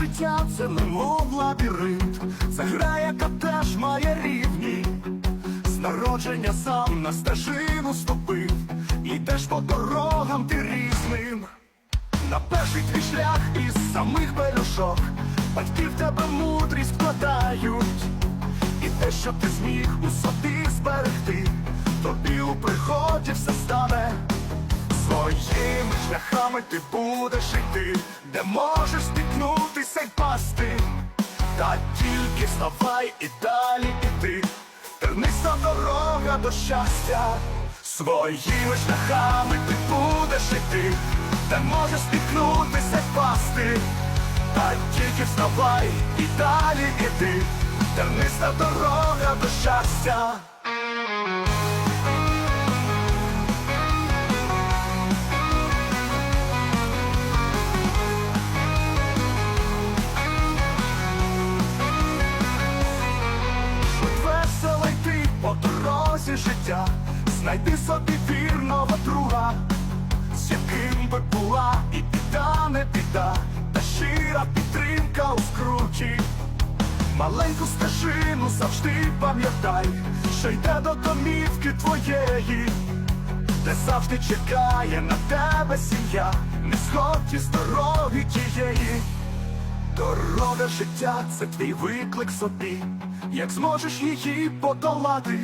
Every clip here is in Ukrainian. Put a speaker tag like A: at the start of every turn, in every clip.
A: життя це немов лабіринт, це гра, яка теж має рівні. З народження сам на стежину ступив, і йдеш по дорогам ти різним. На перший твій шлях із самих пелюшок. Батьки в тебе мудрість вкладають. І те, що ти зміг у собі зберегти. Тобі у приході все стане Своїми шляхами ти будеш йти Де можеш спіткнутися й пасти. Та тільки вставай і далі іти Тернися дорога до щастя. Своїми шляхами ти будеш йти Де можеш спіткнутися й пасти. Та тільки вставай і далі іди Терниста дорога до щастя дорозі життя, знайди собі вірного друга, з яким би була і біда, не біда, та щира підтримка у скруті. Маленьку стежину завжди пам'ятай, що йде до домівки твоєї, де завжди чекає на тебе сім'я, не сходь із дороги тієї. Дорога життя це твій виклик собі, як зможеш її подолати,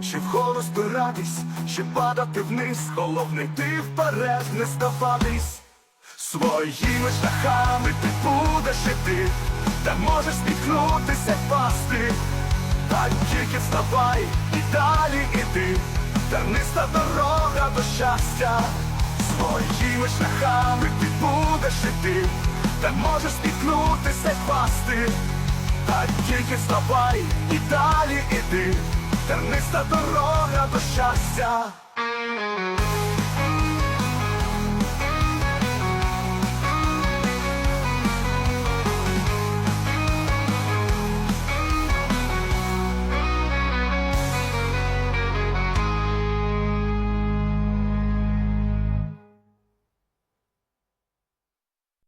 A: чи вгору збиратись, чи падати вниз, головне ти вперед не здаватись. Своїми шляхами ти будеш іти, де можеш спіткнутися пасти, та тільки вставай і далі іди, терниста дорога до щастя. Своїми шляхами ти будеш іти, де можеш спіткнутися пасти, та тільки вставай і далі іди, терниста дорога до щастя.